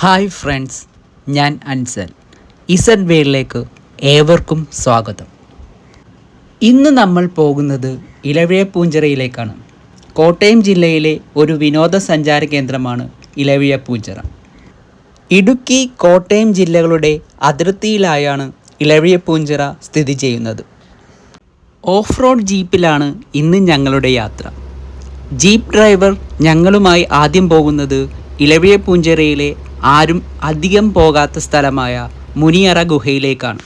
Hi friends ഞാൻ Ansal. Isn't വേളിലേക്ക് ഏവർക്കും സ്വാഗതം. ഇന്ന് നമ്മൾ പോകുന്നത് ഇലവിഴ പൂഞ്ചിറയിലേക്കാണ്. കോട്ടയം ജില്ലയിലെ ഒരു വിനോദസഞ്ചാര കേന്ദ്രമാണ് ഇലവിഴ പൂഞ്ചിറ. ഇടുക്കി കോട്ടയം ജില്ലകളുടെ അതിർത്തിയിലായാണ് ഇലവിഴ പൂഞ്ചിറ സ്ഥിതി ചെയ്യുന്നത്. ഓഫ് റോഡ് ജീപ്പിലാണ് ഇന്ന് ഞങ്ങളുടെ യാത്ര. ജീപ്പ് ഡ്രൈവർ ഞങ്ങളുമായി ആദ്യം പോകുന്നത് ഇലവിയ പൂഞ്ചിറയിലെ ആരും അധികം പോകാത്ത സ്ഥലമായ മുനിയറ ഗുഹയിലേക്കാണ്.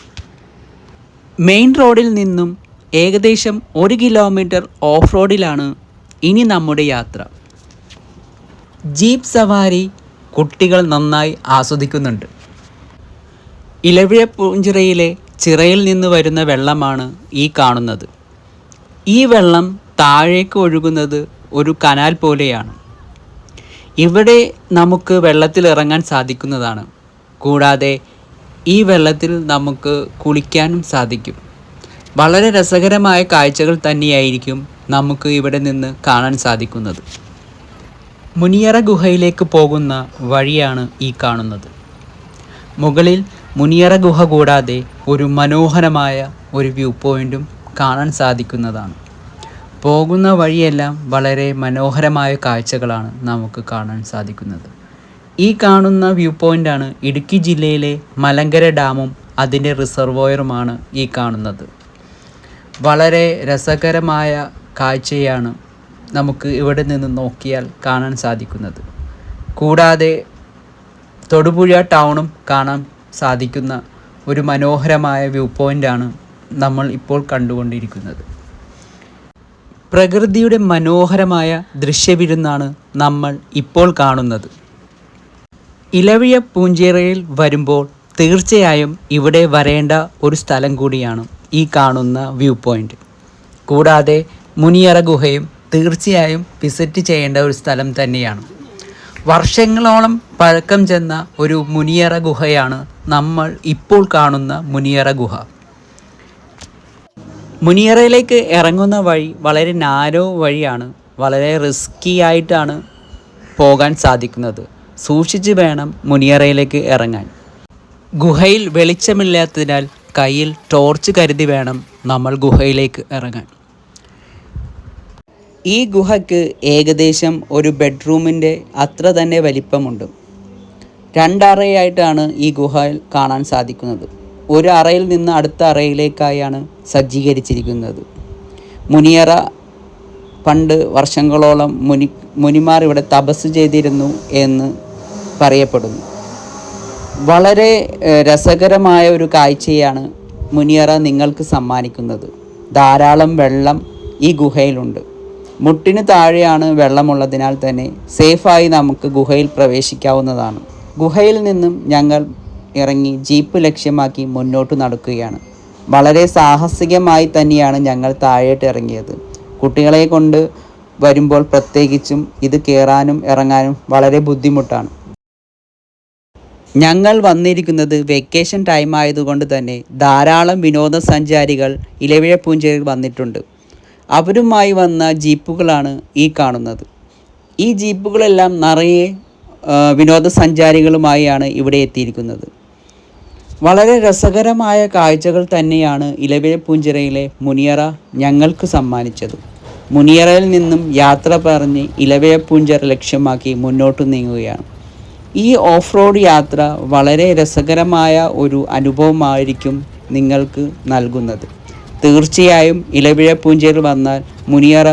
മെയിൻ റോഡിൽ നിന്നും ഏകദേശം ഒരു കിലോമീറ്റർ ഓഫ് റോഡിലാണ് ഇനി നമ്മുടെ യാത്ര. ജീപ്പ് സവാരി കുട്ടികൾ നന്നായി ആസ്വദിക്കുന്നുണ്ട്. ഇലവിഴ പൂഞ്ചിറയിലെ ചിറയിൽ നിന്ന് വരുന്ന വെള്ളമാണ് ഈ കാണുന്നത്. ഈ വെള്ളം താഴേക്ക് ഒഴുകുന്നത് ഒരു കനാൽ പോലെയാണ്. ഇവിടെ നമുക്ക് വെള്ളത്തിൽ ഇറങ്ങാൻ സാധിക്കുന്നതാണ്. കൂടാതെ ഈ വെള്ളത്തിൽ നമുക്ക് കുളിക്കാനും സാധിക്കും. വളരെ രസകരമായ കാഴ്ചകൾ തന്നെയായിരിക്കും നമുക്ക് ഇവിടെ നിന്ന് കാണാൻ സാധിക്കുന്നത്. മുനിയറ ഗുഹയിലേക്ക് പോകുന്ന വഴിയാണ് ഈ കാണുന്നത്. മുകളിൽ മുനിയറ ഗുഹ കൂടാതെ ഒരു മനോഹരമായ ഒരു വ്യൂ പോയിന്റും കാണാൻ സാധിക്കുന്നതാണ്. പോകുന്ന വഴിയെല്ലാം വളരെ മനോഹരമായ കാഴ്ചകളാണ് നമുക്ക് കാണാൻ സാധിക്കുന്നത്. ഈ കാണുന്ന വ്യൂ പോയിന്റാണ് ഇടുക്കി ജില്ലയിലെ മലങ്കര ഡാമും അതിന്റെ റിസർവോയറുമാണ് ഈ കാണുന്നത്. വളരെ രസകരമായ കാഴ്ചയാണ് നമുക്ക് ഇവിടെ നിന്ന് നോക്കിയാൽ കാണാൻ സാധിക്കുന്നത്. കൂടാതെ തൊടുപുഴ ടൗണും കാണാൻ സാധിക്കുന്ന ഒരു മനോഹരമായ വ്യൂ പോയിന്റാണ് നമ്മൾ ഇപ്പോൾ കണ്ടുകൊണ്ടിരിക്കുന്നത്. പ്രകൃതിയുടെ മനോഹരമായ ദൃശ്യവിരുന്നാണ് നമ്മൾ ഇപ്പോൾ കാണുന്നത്. ഇലവിയ പൂഞ്ചേറയിൽ വരുമ്പോൾ തീർച്ചയായും ഇവിടെ വരേണ്ട ഒരു സ്ഥലം കൂടിയാണ് ഈ കാണുന്ന വ്യൂ പോയിന്റ് കൂടാതെ മുനിയറ ഗുഹയും തീർച്ചയായും വിസിറ്റ് ചെയ്യേണ്ട ഒരു സ്ഥലം തന്നെയാണ്. വർഷങ്ങളോളം പഴക്കം ചെന്ന ഒരു മുനിയറ ഗുഹയാണ് നമ്മൾ ഇപ്പോൾ കാണുന്ന മുനിയറ ഗുഹ. മുനിയറയിലേക്ക് ഇറങ്ങുന്ന വഴി വളരെ നാരോ വഴിയാണ്. വളരെ റിസ്കി ആയിട്ടാണ് പോകാൻ സാധിക്കുന്നത്. സൂക്ഷിച്ച് വേണം മുനിയറയിലേക്ക് ഇറങ്ങാൻ. ഗുഹയിൽ വെളിച്ചമില്ലാത്തതിനാൽ കയ്യിൽ ടോർച്ച് കരുതി വേണം നമ്മൾ ഗുഹയിലേക്ക് ഇറങ്ങാൻ. ഈ ഗുഹയ്ക്ക് ഏകദേശം ഒരു ബെഡ്റൂമിന്റെ അത്ര തന്നെ വലിപ്പമുണ്ട്. രണ്ടറയായിട്ടാണ് ഈ ഗുഹയിൽ കാണാൻ സാധിക്കുന്നത്. ഒരു അറയിൽ നിന്ന് അടുത്ത അറയിലേക്കായാണ് സജ്ജീകരിച്ചിരിക്കുന്നത്. മുനിയറ പണ്ട് വർഷങ്ങളോളം മുനി മുനിമാർ ഇവിടെ തപസ് ചെയ്തിരുന്നു എന്ന് പറയപ്പെടുന്നു. വളരെ രസകരമായ ഒരു കാഴ്ചയാണ് മുനിയറ നിങ്ങൾക്ക് സമ്മാനിക്കുന്നത്. ധാരാളം വെള്ളം ഈ ഗുഹയിലുണ്ട്. മുട്ടിന് താഴെയാണ് വെള്ളമുള്ളതിനാൽ തന്നെ സേഫായി നമുക്ക് ഗുഹയിൽ പ്രവേശിക്കാവുന്നതാണ്. ഗുഹയിൽ നിന്നും ഞങ്ങൾ ഇറങ്ങി ജീപ്പ് ലക്ഷ്യമാക്കി മുന്നോട്ട് നടക്കുകയാണ്. വളരെ സാഹസികമായി തന്നെയാണ് ഞങ്ങൾ താഴേട്ട് ഇറങ്ങിയത്. കുട്ടികളെ കൊണ്ട് വരുമ്പോൾ പ്രത്യേകിച്ചും ഇത് കയറാനും ഇറങ്ങാനും വളരെ ബുദ്ധിമുട്ടാണ്. ഞങ്ങൾ വന്നിരിക്കുന്നത് വെക്കേഷൻ ടൈം ആയതുകൊണ്ട് തന്നെ ധാരാളം വിനോദസഞ്ചാരികൾ ഇലവിഴ പൂഞ്ചേരിയിൽ വന്നിട്ടുണ്ട്. അവരുമായി വന്ന ജീപ്പുകളാണ് ഈ കാണുന്നത്. ഈ ജീപ്പുകളെല്ലാം നിറയെ വിനോദസഞ്ചാരികളുമായാണ് ഇവിടെ എത്തിയിരിക്കുന്നത്. വളരെ രസകരമായ കാഴ്ചകൾ തന്നെയാണ് ഇലവിഴ പൂഞ്ചിറയിലെ മുനിയറ ഞങ്ങൾക്ക് സമ്മാനിച്ചത്. മുനിയറയിൽ നിന്നും യാത്ര പറഞ്ഞ് ഇലവിഴ പൂഞ്ചിറ ലക്ഷ്യമാക്കി മുന്നോട്ട് നീങ്ങുകയാണ്. ഈ ഓഫ് റോഡ് യാത്ര വളരെ രസകരമായ ഒരു അനുഭവമായിരിക്കും നിങ്ങൾക്ക് നൽകുന്നത്. തീർച്ചയായും ഇലവിഴ പൂഞ്ചേരിൽ വന്നാൽ മുനിയറ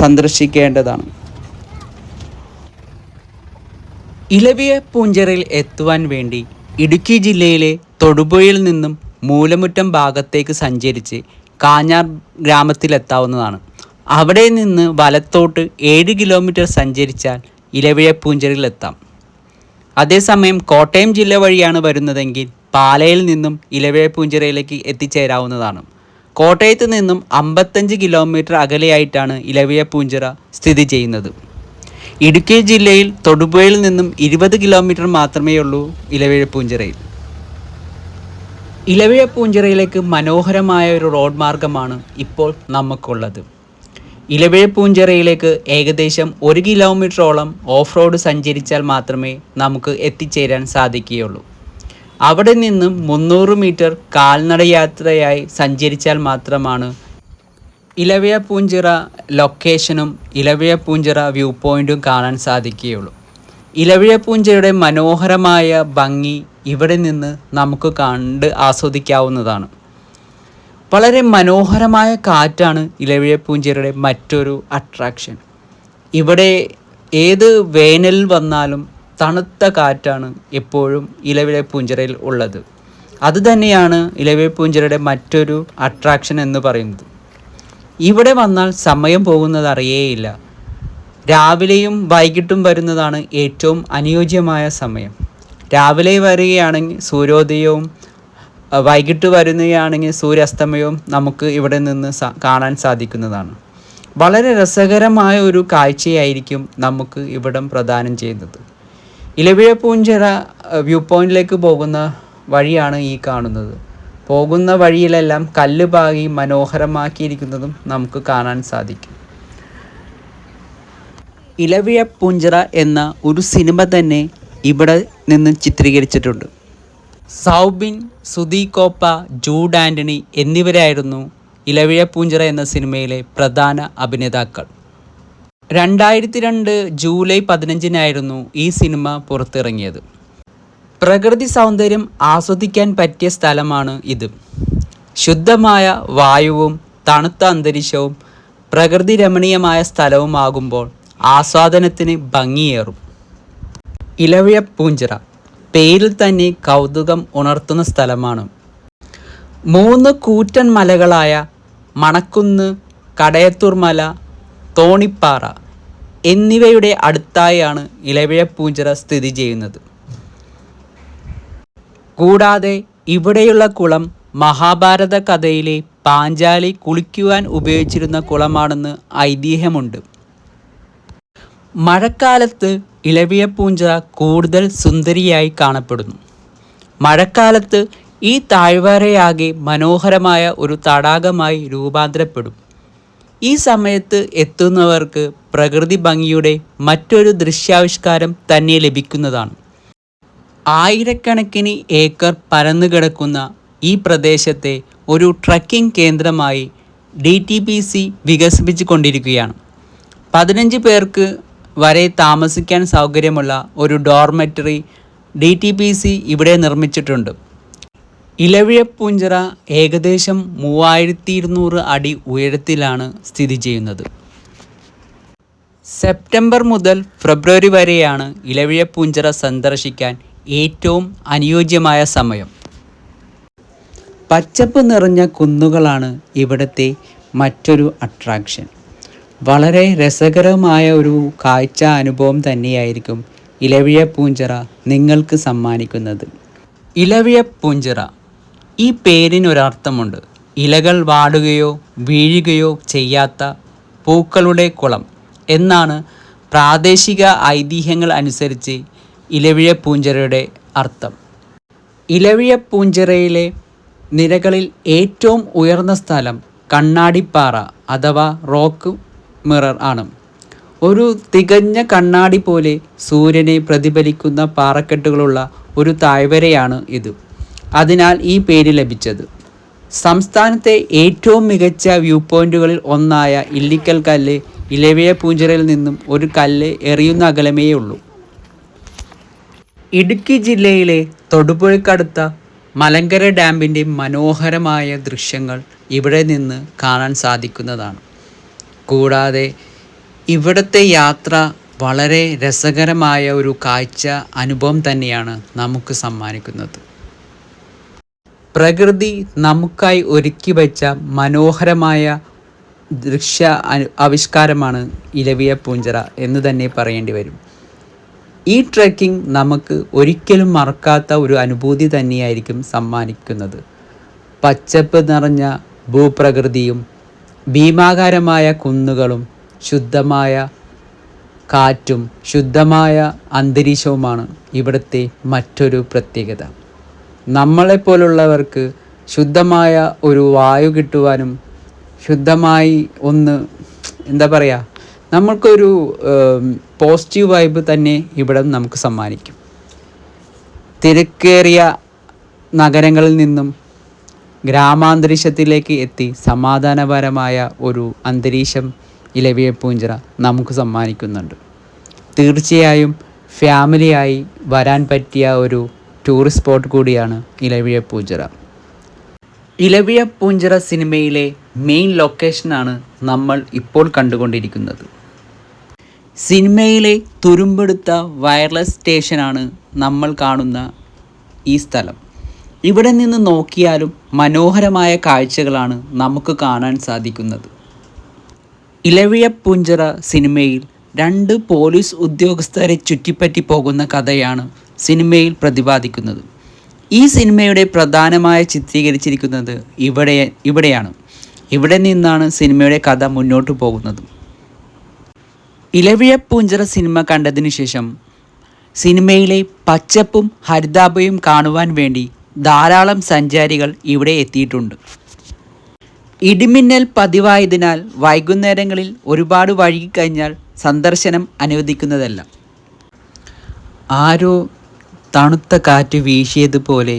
സന്ദർശിക്കേണ്ടതാണ്. ഇലവിയ പൂഞ്ചിറയിൽ എത്തുവാൻ വേണ്ടി ഇടുക്കി ജില്ലയിലെ തൊടുപുഴയിൽ നിന്നും മൂലമുറ്റം ഭാഗത്തേക്ക് സഞ്ചരിച്ച് കാഞ്ഞാർ ഗ്രാമത്തിലെത്താവുന്നതാണ്. അവിടെ നിന്ന് വലത്തോട്ട് ഏഴ് കിലോമീറ്റർ സഞ്ചരിച്ചാൽ ഇലവിഴ പൂഞ്ചിറയിലെത്താം അതേസമയം കോട്ടയം ജില്ല വഴിയാണ് വരുന്നതെങ്കിൽ പാലയിൽ നിന്നും ഇലവിഴ പൂഞ്ചിറയിലേക്ക് എത്തിച്ചേരാവുന്നതാണ്. കോട്ടയത്ത് നിന്നും അമ്പത്തഞ്ച് കിലോമീറ്റർ അകലെയായിട്ടാണ് ഇലവിഴ പൂഞ്ചിറ സ്ഥിതി ചെയ്യുന്നത്. ഇടുക്കി ജില്ലയിൽ തൊടുപുഴയിൽ നിന്നും ഇരുപത് കിലോമീറ്റർ മാത്രമേ ഉള്ളൂ ഇലവിഴ പൂഞ്ചിറയിൽ. ഇലവിഴ പൂഞ്ചിറയിലേക്ക് മനോഹരമായ ഒരു റോഡ് മാർഗമാണ് ഇപ്പോൾ നമുക്കുള്ളത്. ഇലവിഴ പൂഞ്ചിറയിലേക്ക് ഏകദേശം ഒരു കിലോമീറ്ററോളം ഓഫ് റോഡ് സഞ്ചരിച്ചാൽ മാത്രമേ നമുക്ക് എത്തിച്ചേരാൻ സാധിക്കുകയുള്ളൂ. അവിടെ നിന്നും മുന്നൂറ് മീറ്റർ കാൽനടയാത്രയായി സഞ്ചരിച്ചാൽ മാത്രമാണ് ഇലവിയ പൂഞ്ചിറ ലൊക്കേഷനും ഇലവിയ പൂഞ്ചിറ വ്യൂ പോയിന്റും കാണാൻ സാധിക്കുകയുള്ളൂ. ഇലവിയ പൂഞ്ചിറയുടെ മനോഹരമായ ഭംഗി ഇവിടെ നിന്ന് നമുക്ക് കണ്ട് ആസ്വദിക്കാവുന്നതാണ്. വളരെ മനോഹരമായ കാറ്റാണ് ഇലവിയ പൂഞ്ചിറയുടെ മറ്റൊരു അട്രാക്ഷൻ ഇവിടെ ഏത് വേനൽ വന്നാലും തണുത്ത കാറ്റാണ് എപ്പോഴും ഇലവിയ പൂഞ്ചിറയിൽ ഉള്ളത്. അതുതന്നെയാണ് ഇലവിയ പൂഞ്ചിറയുടെ മറ്റൊരു അട്രാക്ഷൻ എന്ന് പറയുന്നത്. ഇവിടെ വന്നാൽ സമയം പോകുന്നത് അറിയേയില്ല. രാവിലെയും വൈകിട്ടും വരുന്നതാണ് ഏറ്റവും അനുയോജ്യമായ സമയം. രാവിലെ വരികയാണെങ്കിൽ സൂര്യോദയവും വൈകിട്ട് വരുന്നതാണെങ്കിൽ സൂര്യാസ്തമയവും നമുക്ക് ഇവിടെ നിന്ന് കാണാൻ സാധിക്കുന്നതാണ്. വളരെ രസകരമായ ഒരു കാഴ്ചയായിരിക്കും നമുക്ക് ഇവിടം പ്രദാനം ചെയ്യുന്നത്. ഇലവിഴ പൂഞ്ചിറ വ്യൂ പോയിന്റിലേക്ക് പോകുന്ന വഴിയാണ് ഈ കാണുന്നത്. പോകുന്ന വഴിയിലെല്ലാം കല്ല് പാകി മനോഹരമാക്കിയിരിക്കുന്നതും നമുക്ക് കാണാൻ സാധിക്കും. ഇലവിഴ പൂഞ്ചിറ എന്ന ഒരു സിനിമ തന്നെ ഇവിടെ നിന്ന് ചിത്രീകരിച്ചിട്ടുണ്ട്. സൗബിൻ സുദീകോപ്പ ജൂഡ് ആന്റണി എന്നിവരായിരുന്നു ഇലവിഴ പൂഞ്ചിറ എന്ന സിനിമയിലെ പ്രധാന അഭിനേതാക്കൾ. രണ്ടായിരത്തി രണ്ട് ജൂലൈ പതിനഞ്ചിനായിരുന്നു ഈ സിനിമ പുറത്തിറങ്ങിയത്. പ്രകൃതി സൗന്ദര്യം ആസ്വദിക്കാൻ പറ്റിയ സ്ഥലമാണ് ഇത്. ശുദ്ധമായ വായുവും തണുത്ത അന്തരീക്ഷവും പ്രകൃതി രമണീയമായ സ്ഥലവുമാകുമ്പോൾ ആസ്വാദനത്തിന് ഭംഗിയേറും. ഇലവിയ പൂഞ്ചിറ പേരിൽ തന്നെ കൗതുകം ഉണർത്തുന്ന സ്ഥലമാണ്. മൂന്ന് കൂറ്റൻ മലകളായ മണക്കുന്ന് കടയത്തൂർ മല തോണിപ്പാറ എന്നിവയുടെ അടുത്തായാണ് ഇലവിഴ പൂഞ്ചിറ സ്ഥിതി ചെയ്യുന്നത്. കൂടാതെ ഇവിടെയുള്ള കുളം മഹാഭാരത കഥയിലെ പാഞ്ചാലി കുളിക്കുവാൻ ഉപയോഗിച്ചിരുന്ന കുളമാണെന്ന് ഐതിഹ്യമുണ്ട്. മഴക്കാലത്ത് ഇലവിയ പൂഞ്ച കൂടുതൽ സുന്ദരിയായി കാണപ്പെടുന്നു. മഴക്കാലത്ത് ഈ താഴ്വരയാകെ മനോഹരമായ ഒരു തടാകമായി രൂപാന്തരപ്പെടും. ഈ സമയത്ത് എത്തുന്നവർക്ക് പ്രകൃതി ഭംഗിയുടെ മറ്റൊരു ദൃശ്യാവിഷ്കാരം തന്നെ ലഭിക്കുന്നതാണ്. ആയിരക്കണക്കിന് ഏക്കർ പരന്നു കിടക്കുന്ന ഈ പ്രദേശത്തെ ഒരു ട്രക്കിംഗ് കേന്ദ്രമായി ഡി ടി പി സി വികസിപ്പിച്ചു കൊണ്ടിരിക്കുകയാണ് പതിനഞ്ച് പേർക്ക് വരെ താമസിക്കാൻ സൗകര്യമുള്ള ഒരു dormitory D T P C ഇവിടെ നിർമ്മിച്ചിട്ടുണ്ട്. ഇലവിഴപ്പൂഞ്ചിറ ഏകദേശം മൂവായിരത്തി ഇരുന്നൂറ് അടി ഉയരത്തിലാണ് സ്ഥിതി ചെയ്യുന്നത്. സെപ്റ്റംബർ മുതൽ ഫെബ്രുവരി വരെയാണ് ഇലവിഴപ്പൂഞ്ചിറ സന്ദർശിക്കാൻ ഏറ്റവും അനുയോജ്യമായ സമയം. പച്ചപ്പ് നിറഞ്ഞ കുന്നുകളാണ് ഇവിടുത്തെ മറ്റൊരു അട്രാക്ഷൻ വളരെ രസകരമായ ഒരു കാഴ്ച അനുഭവം തന്നെയായിരിക്കും ഇലവിഴ പൂഞ്ചിറ നിങ്ങൾക്ക് സമ്മാനിക്കുന്നത്. ഇലവിഴ പൂഞ്ചിറ. ഈ പേരിനൊരർത്ഥമുണ്ട്. ഇലകൾ വാടുകയോ വീഴുകയോ ചെയ്യാത്ത പൂക്കളുടെ കുളം. എന്നാണ് പ്രാദേശിക ഐതിഹ്യങ്ങൾ അനുസരിച്ച് ഇലവിയ പൂഞ്ചിറയുടെ അർത്ഥം. ഇലവിഴ പൂഞ്ചിറയിലെ നിരകളിൽ ഏറ്റവും ഉയർന്ന സ്ഥലം കണ്ണാടിപ്പാറ അഥവാ റോക്ക് മിറർ ആണ്. ഒരു തികഞ്ഞ കണ്ണാടി പോലെ സൂര്യനെ പ്രതിഫലിക്കുന്ന പാറക്കെട്ടുകളുള്ള ഒരു താഴ്വരയാണ് ഇത്. അതിനാൽ ഈ പേര് ലഭിച്ചത്. സംസ്ഥാനത്തെ ഏറ്റവും മികച്ച വ്യൂ പോയിന്റുകളിൽ ഒന്നായ ഇല്ലിക്കൽ കല്ല് ഇലവിയ പൂഞ്ചിറയിൽ നിന്നും ഒരു കല്ല് എറിയുന്ന അകലമേ ഉള്ളൂ ഇടുക്കി ജില്ലയിലെ തൊടുപുഴക്കടുത്ത മലങ്കര ഡാമിന്റെ മനോഹരമായ ദൃശ്യങ്ങൾ ഇവിടെ നിന്ന് കാണാൻ സാധിക്കുന്നതാണ്. കൂടാതെ ഇവിടുത്തെ യാത്ര വളരെ രസകരമായ ഒരു കാഴ്ച അനുഭവം തന്നെയാണ് നമുക്ക് സമ്മാനിക്കുന്നത്. പ്രകൃതി നമുക്കായി ഒരുക്കി വച്ച മനോഹരമായ ദൃശ്യ ആവിഷ്കാരമാണ് ഇലവിയ പൂഞ്ചിറ എന്ന് തന്നെ പറയേണ്ടി വരും. ഈ ട്രെക്കിംഗ് നമുക്ക് ഒരിക്കലും മറക്കാത്ത ഒരു അനുഭൂതി തന്നെയായിരിക്കും സമ്മാനിക്കുന്നത്. പച്ചപ്പ് നിറഞ്ഞ ഭൂപ്രകൃതിയും ഭീമാകാരമായ കുന്നുകളും ശുദ്ധമായ കാറ്റും ശുദ്ധമായ അന്തരീക്ഷവുമാണ് ഇവിടുത്തെ മറ്റൊരു പ്രത്യേകത. നമ്മളെപ്പോലുള്ളവർക്ക് ശുദ്ധമായ ഒരു വായു കിട്ടുവാനും ശുദ്ധമായി ഒന്ന് എന്താ പറയുക നമ്മൾക്കൊരു പോസിറ്റീവ് വൈബ് തന്നെ ഇവിടെ നമുക്ക് സമ്മാനിക്കും. തിരക്കേറിയ നഗരങ്ങളിൽ നിന്നും ഗ്രാമാന്തരീക്ഷത്തിലേക്ക് എത്തി സമാധാനപരമായ ഒരു അന്തരീക്ഷം ഇലവിയ പൂഞ്ചിറ നമുക്ക് സമ്മാനിക്കുന്നുണ്ട്. തീർച്ചയായും ഫാമിലിയായി വരാൻ പറ്റിയ ഒരു ടൂറിസ്റ്റ് സ്പോട്ട് കൂടിയാണ് ഇലവിയ പൂഞ്ചിറ. ഇലവിയ പൂഞ്ചിറ സിനിമയിലെ മെയിൻ ലൊക്കേഷനാണ് നമ്മൾ ഇപ്പോൾ കണ്ടുകൊണ്ടിരിക്കുന്നത്. സിനിമയിലെ തുരുമ്പെടുത്ത വയർലെസ് സ്റ്റേഷനാണ് നമ്മൾ കാണുന്ന ഈ സ്ഥലം. ഇവിടെ നിന്ന് നോക്കിയാലും മനോഹരമായ കാഴ്ചകളാണ് നമുക്ക് കാണാൻ സാധിക്കുന്നത്. ഇലവിയ പുഞ്ചറ സിനിമയിൽ രണ്ട് പോലീസ് ഉദ്യോഗസ്ഥരെ ചുറ്റിപ്പറ്റി പോകുന്ന കഥയാണ് സിനിമയിൽ പ്രതിപാദിക്കുന്നത്. ഈ സിനിമയുടെ പ്രധാനമായ ചിത്രീകരിച്ചിരിക്കുന്നത് ഇവിടെ ഇവിടെയാണ്. ഇവിടെ നിന്നാണ് സിനിമയുടെ കഥ മുന്നോട്ട് പോകുന്നത്. ഇലവിയ പൂഞ്ചിറ സിനിമ കണ്ടതിന് ശേഷം സിനിമയിലെ പച്ചപ്പും ഹരിതാപയും കാണുവാൻ വേണ്ടി ധാരാളം സഞ്ചാരികൾ ഇവിടെ എത്തിയിട്ടുണ്ട്. ഇടിമിന്നൽ പതിവായതിനാൽ വൈകുന്നേരങ്ങളിൽ ഒരുപാട് വഴുകിക്കഴിഞ്ഞാൽ സന്ദർശനം അനുവദിക്കുന്നതല്ല. ആരോ തണുത്ത കാറ്റ് വീശിയതുപോലെ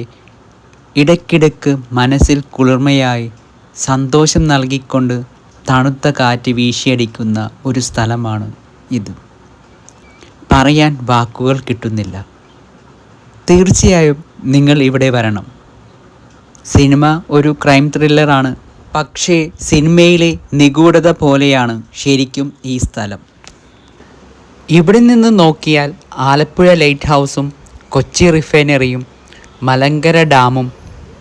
ഇടയ്ക്കിടയ്ക്ക് മനസ്സിൽ കുളിർമയായി സന്തോഷം നൽകിക്കൊണ്ട് തണുത്ത കാറ്റ് വീശിയടിക്കുന്ന ഒരു സ്ഥലമാണ് ഇത്. പറയാൻ വാക്കുകൾ കിട്ടുന്നില്ല. തീർച്ചയായും നിങ്ങൾ ഇവിടെ വരണം. സിനിമ ഒരു ക്രൈം ത്രില്ലറാണ് പക്ഷേ സിനിമയിലെ നിഗൂഢത പോലെയാണ് ശരിക്കും ഈ സ്ഥലം. ഇവിടെ നിന്ന് നോക്കിയാൽ ആലപ്പുഴ ലൈറ്റ് ഹൗസും കൊച്ചി റിഫൈനറിയും മലങ്കര ഡാമും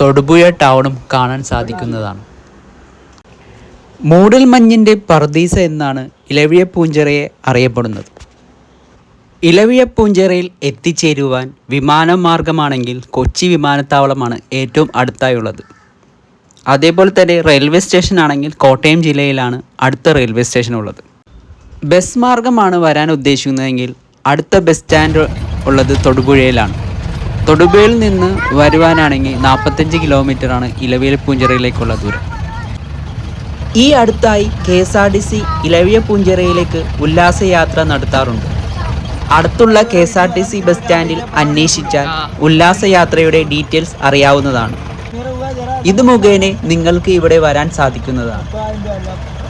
തൊടുപുഴ ടൗണും കാണാൻ സാധിക്കുന്നതാണ്. മൂടൽമഞ്ഞിന്റെ പർദീസ എന്നാണ് ഇലവിയ പൂഞ്ചിറയെ അറിയപ്പെടുന്നത്. ഇലവിയ പൂഞ്ചിറയിൽ എത്തിച്ചേരുവാൻ വിമാനമാർഗമാണെങ്കിൽ കൊച്ചി വിമാനത്താവളമാണ് ഏറ്റവും അടുത്തായുള്ളത്. അതേപോലെ തന്നെ റെയിൽവേ സ്റ്റേഷൻ ആണെങ്കിൽ കോട്ടയം ജില്ലയിലാണ് അടുത്ത റെയിൽവേ സ്റ്റേഷൻ ഉള്ളത് ബസ് മാർഗമാണ് വരാൻ ഉദ്ദേശിക്കുന്നതെങ്കിൽ അടുത്ത ബസ് സ്റ്റാൻഡ് ഉള്ളത് തൊടുപുഴയിലാണ്. തൊടുപുഴയിൽ നിന്ന് വരുവാനാണെങ്കിൽ നാൽപ്പത്തഞ്ച് കിലോമീറ്ററാണ് ഇലവിയ പൂഞ്ചിറയിലേക്കുള്ള ദൂരം. ഈ അടുത്തായി K S R T C ഇലവിയ പൂഞ്ചിറയിലേക്ക് ഉല്ലാസയാത്ര നടത്താറുണ്ട്. അടുത്തുള്ള K S R T C bus സ്റ്റാൻഡിൽ അന്വേഷിച്ചാൽ ഉല്ലാസയാത്രയുടെ ഡീറ്റെയിൽസ് അറിയാവുന്നതാണ്. ഇത് മുഖേന നിങ്ങൾക്ക് ഇവിടെ വരാൻ സാധിക്കുന്നതാണ്.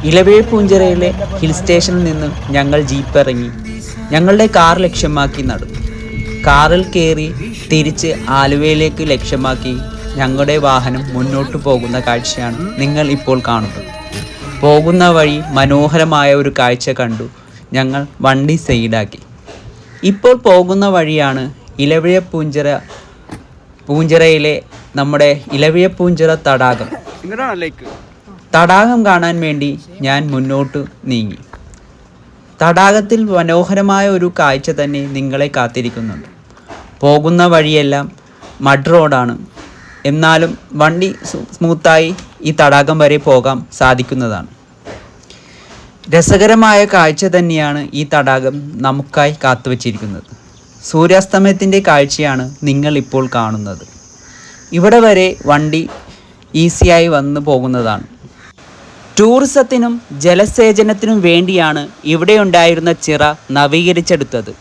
ഇലവിയ പൂഞ്ചിറയിലെ ഹിൽ സ്റ്റേഷനിൽ നിന്ന് ഞങ്ങൾ ജീപ്പ് ഇറങ്ങി ഞങ്ങളുടെ കാർ ലക്ഷ്യമാക്കി നടന്നു. കാറിൽ കയറി തിരിച്ച് ആലുവയിലേക്ക് ലക്ഷ്യമാക്കി ഞങ്ങളുടെ വാഹനം മുന്നോട്ട് പോകുന്ന കാഴ്ചയാണ് നിങ്ങൾ ഇപ്പോൾ കാണുന്നത്. പോകുന്ന വഴി മനോഹരമായ ഒരു കാഴ്ച കണ്ടു. ഞങ്ങൾ വണ്ടി സൈഡാക്കി. ഇപ്പോൾ പോകുന്ന വഴിയാണ് ഇലവിഴ പൂഞ്ചിറ പൂഞ്ചിറയിലെ നമ്മുടെ ഇലവിഴ പൂഞ്ചിറ തടാകം. തടാകം കാണാൻ വേണ്ടി ഞാൻ മുന്നോട്ട് നീങ്ങി. തടാകത്തിൽ മനോഹരമായ ഒരു കാഴ്ച തന്നെ നിങ്ങളെ കാത്തിരിക്കുന്നുണ്ട്. പോകുന്ന വഴിയെല്ലാം മഡ് റോഡാണ്. എന്നാലും വണ്ടി സ്മൂത്തായി ഈ തടാകം വരെ പോകാൻ സാധിക്കുന്നതാണ്. രസകരമായ കാഴ്ച തന്നെയാണ് ഈ തടാകം നമുക്കായി കാത്തുവച്ചിരിക്കുന്നത്. സൂര്യാസ്തമയത്തിന്റെ കാഴ്ചയാണ് നിങ്ങൾ ഇപ്പോൾ കാണുന്നത്. ഇവിടെ വരെ വണ്ടി ഈസിയായി വന്നു പോകുന്നതാണ്. ടൂറിസത്തിനും ജലസേചനത്തിനും വേണ്ടിയാണ് ഇവിടെ ഉണ്ടായിരുന്ന ചിറ നവീകരിച്ചെടുത്തത്.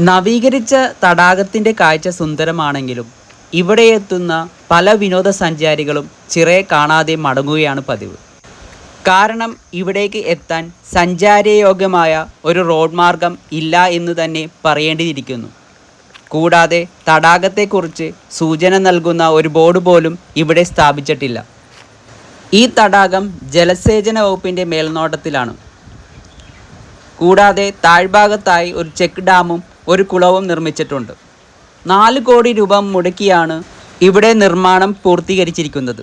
നവീകരിച്ച തടാകത്തിന്റെ കാഴ്ച സുന്ദരമാണെങ്കിലും ഇവിടെ എത്തുന്ന പല വിനോദസഞ്ചാരികളും ചിറയെ കാണാതെ മടങ്ങുകയാണ് പതിവ്. കാരണം ഇവിടേക്ക് എത്താൻ സഞ്ചാരയോഗ്യമായ ഒരു റോഡ് മാർഗം ഇല്ല എന്ന് തന്നെ പറയേണ്ടിയിരിക്കുന്നു. കൂടാതെ തടാകത്തെക്കുറിച്ച് സൂചന നൽകുന്ന ഒരു ബോർഡ് പോലും ഇവിടെ സ്ഥാപിച്ചിട്ടില്ല. ഈ തടാകം ജലസേചന വകുപ്പിന്റെ മേൽനോട്ടത്തിലാണ്. കൂടാതെ താഴ്ഭാഗത്തായി ഒരു ചെക്ക് ഡാമും ഒരു കുളവും നിർമ്മിച്ചിട്ടുണ്ട്. നാല് കോടി രൂപ മുടക്കിയാണ് ഇവിടെ നിർമ്മാണം പൂർത്തീകരിച്ചിരിക്കുന്നത്.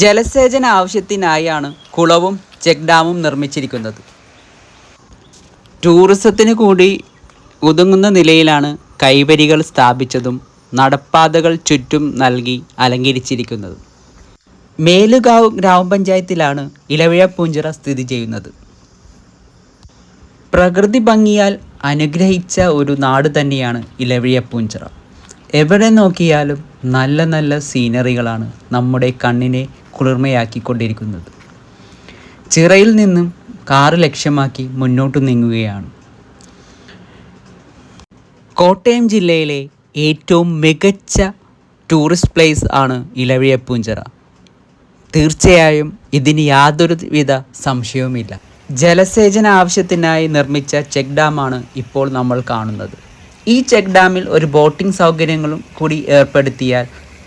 ജലസേചന ആവശ്യത്തിനായാണ് കുളവും ചെക്ക് ഡാമും നിർമ്മിച്ചിരിക്കുന്നത്. ടൂറിസത്തിന് കൂടി ഒതുങ്ങുന്ന നിലയിലാണ് കൈവരികൾ സ്ഥാപിച്ചതും നടപ്പാതകൾ ചുറ്റും നൽകി അലങ്കരിച്ചിരിക്കുന്നത്. മേലുകാവ് ഗ്രാമപഞ്ചായത്തിലാണ് ഇലവിഴ പൂഞ്ചിറ സ്ഥിതി ചെയ്യുന്നത്. പ്രകൃതി ഭംഗിയാൽ അനുഗ്രഹിച്ച ഒരു നാട് തന്നെയാണ് ഇലവിഴ പൂഞ്ചിറ എവിടെ നോക്കിയാലും നല്ല നല്ല സീനറികളാണ് നമ്മുടെ കണ്ണിനെ കുളിർമയാക്കിക്കൊണ്ടിരിക്കുന്നത്. ചിറയിൽ നിന്നും കാറ് ലക്ഷ്യമാക്കി മുന്നോട്ട് നീങ്ങുകയാണ്. കോട്ടയം ജില്ലയിലെ ഏറ്റവും മികച്ച ടൂറിസ്റ്റ് പ്ലേസ് ആണ് ഇലവിഴപ്പൂഞ്ചിറ പൂഞ്ചിറ തീർച്ചയായും ഇതിന് യാതൊരുവിധ സംശയവുമില്ല. ജലസേചന ആവശ്യത്തിനായി നിർമ്മിച്ച ചെക്ക് ഡാമാണ് ഇപ്പോൾ നമ്മൾ കാണുന്നത്. ഈ ചെക്ക് ഡാമിൽ ഒരു ബോട്ടിംഗ് സൗകര്യങ്ങളും കൂടി ഏർപ്പെടുത്തിയാൽ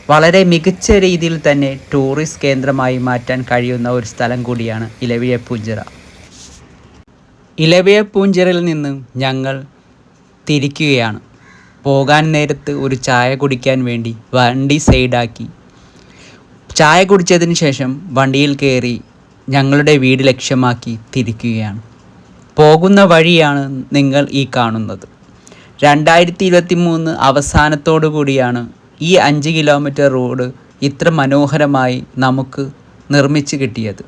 വളരെ മികച്ച രീതിയിൽ തന്നെ ടൂറിസ്റ്റ് കേന്ദ്രമായി മാറ്റാൻ കഴിയുന്ന ഒരു സ്ഥലം കൂടിയാണ് ഇലവിയ പൂഞ്ചിറ. ഇലവിയ പൂഞ്ചിറയിൽ നിന്നും ഞങ്ങൾ തിരിക്കുകയാണ്. പോകാൻ നേരത്ത് ഒരു ചായ കുടിക്കാൻ വേണ്ടി വണ്ടി സൈഡാക്കി. ചായ കുടിച്ചതിന് ശേഷം വണ്ടിയിൽ കയറി ഞങ്ങളുടെ വീട് ലക്ഷ്യമാക്കി തിരിക്കുകയാണ്. പോകുന്ന വഴിയാണ് നിങ്ങൾ ഈ കാണുന്നത്. രണ്ടായിരത്തി ഇരുപത്തി മൂന്ന് അവസാനത്തോടു കൂടിയാണ് ഈ അഞ്ച് കിലോമീറ്റർ റോഡ് ഇത്ര മനോഹരമായി നമുക്ക് നിർമ്മിച്ച് കിട്ടിയത്.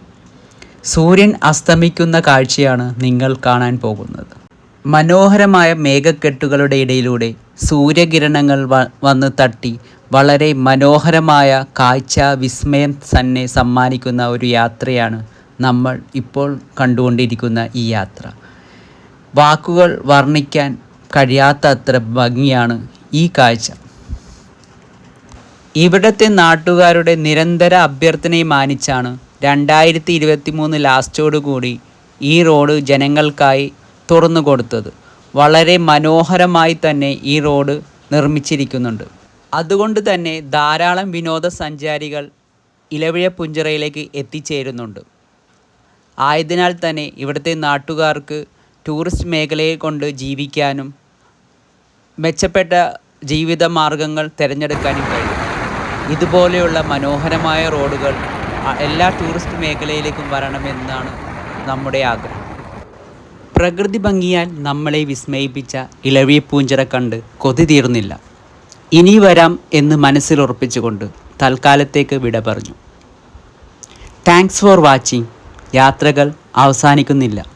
സൂര്യൻ അസ്തമിക്കുന്ന കാഴ്ചയാണ് നിങ്ങൾ കാണാൻ പോകുന്നത്. മനോഹരമായ മേഘക്കെട്ടുകളുടെ ഇടയിലൂടെ സൂര്യകിരണങ്ങൾ വന്ന് തട്ടി വളരെ മനോഹരമായ കാഴ്ച വിസ്മയം തന്നെ സമ്മാനിക്കുന്ന ഒരു യാത്രയാണ് നമ്മൾ ഇപ്പോൾ കണ്ടുകൊണ്ടിരിക്കുന്ന ഈ യാത്ര. വാക്കുകൾ വർണിക്കാൻ കഴിയാത്തത്ര ഭംഗിയാണ് ഈ കാഴ്ച. ഇവിടുത്തെ നാട്ടുകാരുടെ നിരന്തര അഭ്യർത്ഥനയെ മാനിച്ചാണ് രണ്ടായിരത്തി ഇരുപത്തി മൂന്ന് ലാസ്റ്റോടുകൂടി ഈ റോഡ് ജനങ്ങൾക്കായി തുറന്നു കൊടുത്തത് വളരെ മനോഹരമായി തന്നെ ഈ റോഡ് നിർമ്മിച്ചിരിക്കുന്നുണ്ട്. അതുകൊണ്ട് തന്നെ ധാരാളം വിനോദസഞ്ചാരികൾ ഇലവിഴ പുഞ്ചിറയിലേക്ക് എത്തിച്ചേരുന്നുണ്ട്. ആയതിനാൽ തന്നെ ഇവിടുത്തെ നാട്ടുകാർക്ക് ടൂറിസ്റ്റ് മേഖലയെ കൊണ്ട് ജീവിക്കാനും മെച്ചപ്പെട്ട ജീവിത മാർഗങ്ങൾ തിരഞ്ഞെടുക്കാനും കഴിയും. ഇതുപോലെയുള്ള മനോഹരമായ റോഡുകൾ എല്ലാ ടൂറിസ്റ്റ് മേഖലയിലേക്കും വരണമെന്നാണ് നമ്മുടെ ആഗ്രഹം. പ്രകൃതി ഭംഗിയാൽ നമ്മളെ വിസ്മയിപ്പിച്ച ഇളവിയ പൂഞ്ചിറ കണ്ട് കൊതി തീർന്നില്ല. ഇനി വരാം എന്ന് മനസ്സിൽ ഉറപ്പിച്ചുകൊണ്ട് തൽക്കാലത്തേക്ക് വിട പറഞ്ഞു. താങ്ക്സ് ഫോർ വാച്ചിങ് യാത്രകൾ അവസാനിക്കുന്നില്ല.